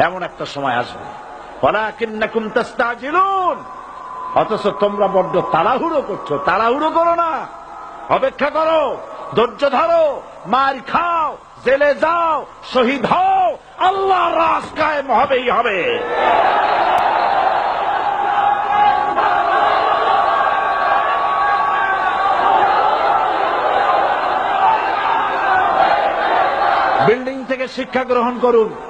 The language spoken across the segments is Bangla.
এমন একটা সময় আসবে। অথচ তোমরা বড্ড তাড়াহুড়ো করছ। তাড়াহুড়ো করো না। অপেক্ষা করো। ধৈর্য ধরো। মার খাও। জেলে যাও। শহীদ হও। আল্লাহ রাস কায়েম হবেই হবে। বিল্ডিং থেকে শিক্ষা গ্রহণ করুন।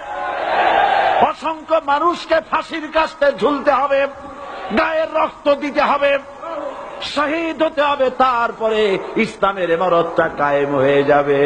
অসংখ্য মানুষকে ফাঁসির কাছে ঝুলতে হবে, গায়ের রক্ত দিতে হবে, শহীদ হতে হবে, তারপরে ইসলামের এমারতটা কায়েম হয়ে যাবে।